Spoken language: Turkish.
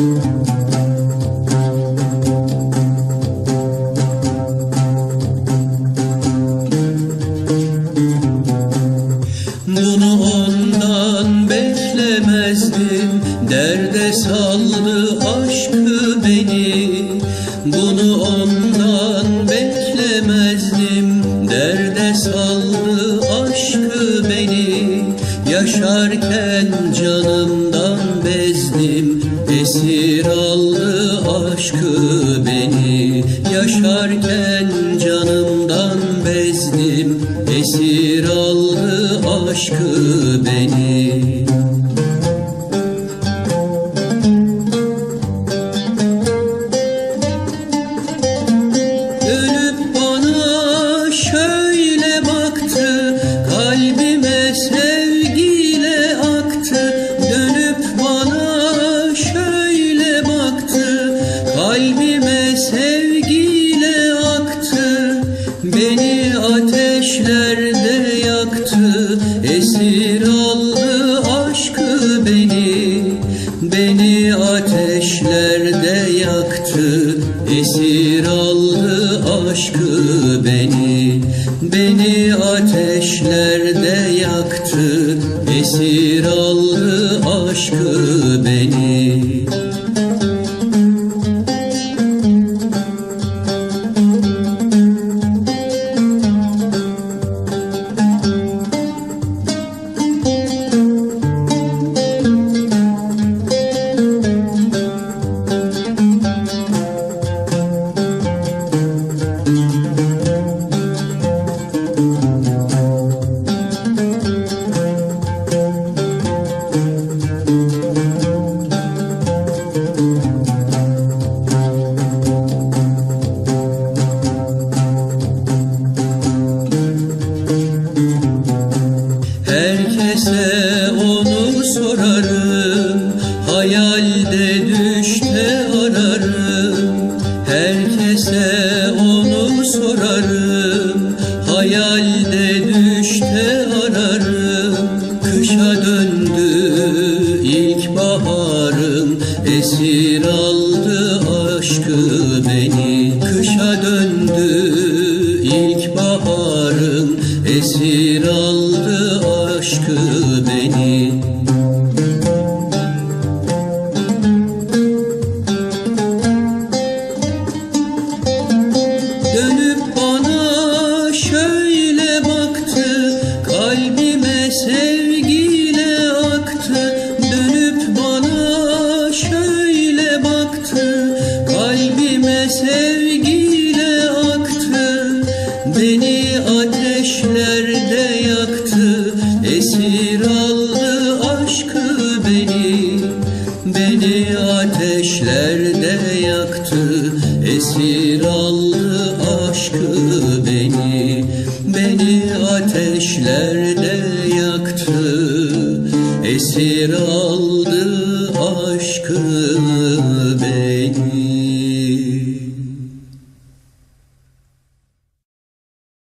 Bunu ondan beklemezdim. Derde saldı aşkı beni. Bunu ondan beklemezdim. Derde saldı aşkı beni. Yaşarken aşkı beni Yaşarken canımdan bezdim. Esir aldı aşkı beni Esir aldı aşkı beni Beni ateşlerde yaktı. Esir aldı aşkı beni sorarım Hayalde düşte ararım. Herkese onu sorarım Hayalde düşte ararım. Kışa döndü ilk baharım Esir aldı aşkı beni. Kışa döndü ilk baharım Esir aldı Beni ateşlerde yaktı Esir aldı aşkı beni. Beni ateşlerde yaktı Esir aldı aşkı beni. Beni ateşlerde yaktı Esir aldı aşkı